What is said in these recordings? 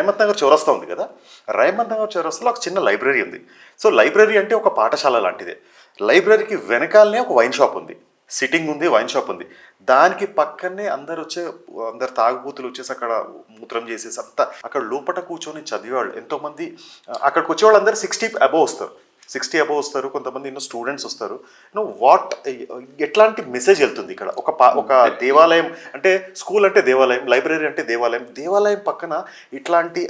రైమత్ నగర్ చౌరస్తా ఉంది కదా? రైమత్ నగర్ చౌరస్తాలో ఒక చిన్న లైబ్రరీ ఉంది. సో లైబ్రరీ అంటే ఒక పాఠశాల లాంటిదే. లైబ్రరీకి వెనకాలనే ఒక వైన్ షాప్ ఉంది. సిట్టింగ్ ఉంది వైన్ షాప్ ఉంది. దానికి పక్కనే అందరు వచ్చే అందరు తాగుబూతులు వచ్చేసి అక్కడ మూత్రం చేసేసి అంతా అక్కడ లోపట కూర్చొని చదివేవాళ్ళు. ఎంతోమంది అక్కడికి వచ్చేవాళ్ళు అందరు సిక్స్టీ అబోవ్ వస్తారు. సిక్స్టీ అబోవ్ వస్తారు కొంతమంది ఎన్నో స్టూడెంట్స్ వస్తారు. నో వాట్ ఎట్లాంటి మెసేజ్ వెళ్తుంది ఇక్కడ? ఒక పా ఒక దేవాలయం అంటే స్కూల్ అంటే దేవాలయం లైబ్రరీ అంటే దేవాలయం. దేవాలయం పక్కన ఇట్లాంటి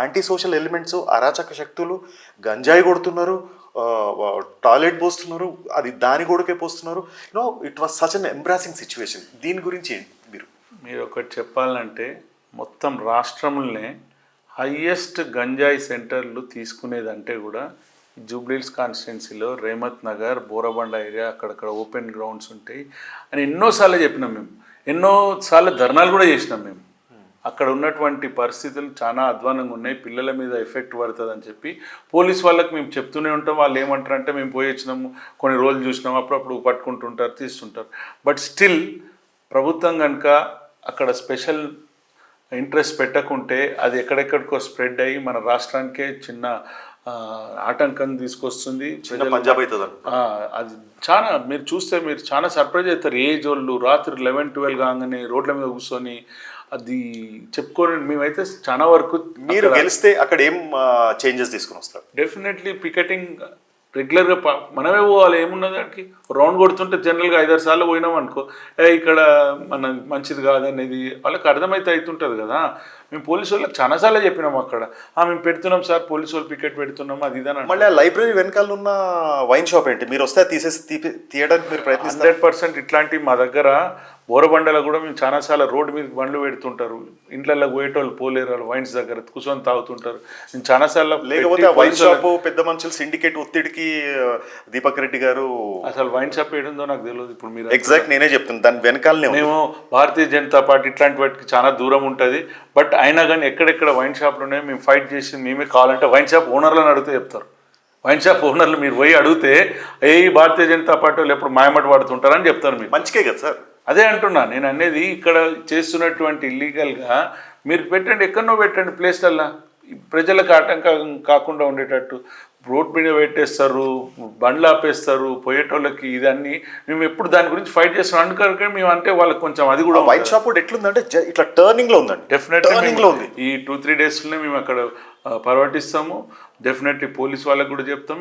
యాంటీ సోషల్ ఎలిమెంట్స్ అరాచక శక్తులు గంజాయి కొడుతున్నారు టాయిలెట్ పోస్తున్నారు అది దాని కొడుకే పోస్తున్నారు. You know it was such an embarrassing situation దీని గురించి మీరు? మీరు ఒకటి చెప్పాలంటే మొత్తం రాష్ట్రంలోనే హయ్యెస్ట్ గంజాయి సెంటర్లు తీసుకునేదంటే కూడా జూబ్లీల్స్ కాన్స్టిట్యున్సీలో రేమత్ నగర్ బోరబండ ఏరియా అక్కడక్కడ ఓపెన్ గ్రౌండ్స్ ఉంటాయి. అని ఎన్నోసార్లు చెప్పినాం మేము. ఎన్నోసార్లు ధర్నాలు కూడా చేసినాం మేము. అక్కడ ఉన్నటువంటి పరిస్థితులు చాలా అధ్వానంగా ఉన్నాయి. పిల్లల మీద ఎఫెక్ట్ పడుతుంది అని చెప్పి పోలీస్ వాళ్ళకి మేము చెప్తూనే ఉంటాం. వాళ్ళు ఏమంటారు అంటే మేము పోయి వచ్చినాము కొన్ని రోజులు చూసినాము అప్పుడప్పుడు పట్టుకుంటుంటారు తీస్తుంటారు. బట్ స్టిల్ ప్రభుత్వం కనుక అక్కడ స్పెషల్ ఇంట్రెస్ట్ పెట్టకుంటే అది ఎక్కడెక్కడికో స్ప్రెడ్ అయ్యి మన రాష్ట్రానికే చిన్న ఆటంకం తీసుకొస్తుంది. పంజాబ్ అది చాలా మీరు చూస్తే మీరు చాలా సర్ప్రైజ్ అవుతారు ఏజ్ వాళ్ళు రాత్రి లెవెన్ ట్వెల్వ్ కాగానే రోడ్ల మీద కూర్చొని అది చెప్పుకొని మేమైతే చాలా వరకు మీరు గెలిస్తే అక్కడ ఏం చేంజెస్ తీసుకుని వస్తారు? డెఫినెట్లీ పికెటింగ్ రెగ్యులర్గా ప- మనమే పోవాలి. ఏమున్నది దానికి రౌండ్ కొడుతుంటే జనరల్గా ఐదారు సార్లు పోయినాం అనుకో ఇక్కడ మన మంచిది కాదనేది వాళ్ళకి అర్థమైతే అవుతుంటుంది కదా. మేము పోలీసు వాళ్ళకి చాలాసార్లు చెప్పినాం అక్కడ. "ఆ, మేము పెడుతున్నాం సార్ పోలీసు వాళ్ళు పికెట్ పెడుతున్నాం అది ఇదని. మళ్ళీ ఆ లైబ్రరీ వెనకాల ఉన్న వైన్ షాప్ ఏంటి? మీరు వస్తే తీసేసి తీపి- తీయడానికి మీరు ప్రయత్నిస్తారు? హండ్రెడ్ పర్సెంట్ ఇట్లాంటి మా దగ్గర బోరబండలో కూడా మేము చాలాసార్లు రోడ్డు మీద బండ్లు పెడుతుంటారు. ఇంట్లలో పోయేటోళ్ళు పోలేరు వాళ్ళు వైన్స్ దగ్గర కూర్చొని తాగుతుంటారు. నేను చాలాసార్లు లేకపోతే వైన్ షాప్ పెద్ద మనుషులు సిండికేట్ ఒత్తిడికి దీపక్ రెడ్డి గారు అసలు వైన్ షాప్ ఏడుందో నాకు తెలియదు. ఇప్పుడు మీరు ఎగ్జాక్ట్ నేనే చెప్తున్నాను దాని వెనకాలనే. మేము భారతీయ జనతా పార్టీ ఇట్లాంటి వాటికి చాలా దూరం ఉంటుంది. బట్ అయినా కానీ ఎక్కడెక్కడ వైన్ షాప్లు ఉన్నాయో మేము ఫైట్ చేసి మేమే కావాలంటే వైన్ షాప్ ఓనర్లను అడిగితే చెప్తారు. వైన్ షాప్ ఓనర్లు మీరు పోయి అడిగితే ఏ భారతీయ జనతా పార్టీ వాళ్ళు ఎప్పుడు మాయమటి వాడుతుంటారని చెప్తారు మీరు మంచికే కదా సార్. అదే అంటున్నా నేను అనేది ఇక్కడ చేస్తున్నటువంటి ఇల్లీగల్గా మీరు పెట్టండి ఎక్కడనో పెట్టండి ప్లేస్లల్లా. ప్రజలకు ఆటంకం కాకుండా ఉండేటట్టు. రోడ్ మీద పెట్టేస్తారు బండ్లు ఆపేస్తారు పోయేటోళ్ళకి ఇదన్నీ. మేము ఎప్పుడు దాని గురించి ఫైట్ చేస్తాం అందుకని మేము అంటే వాళ్ళకి కొంచెం అది కూడా వైన్ షాప్ కూడా ఎట్లుందంటే ఇట్లా టర్నింగ్లో ఉందండి. డెఫినెట్లీ టర్నింగ్లో ఉంది. ఈ టూ త్రీ డేస్లోనే మేము అక్కడ పర్వటిస్తాము డెఫినెట్లీ పోలీస్ వాళ్ళకి కూడా చెప్తాం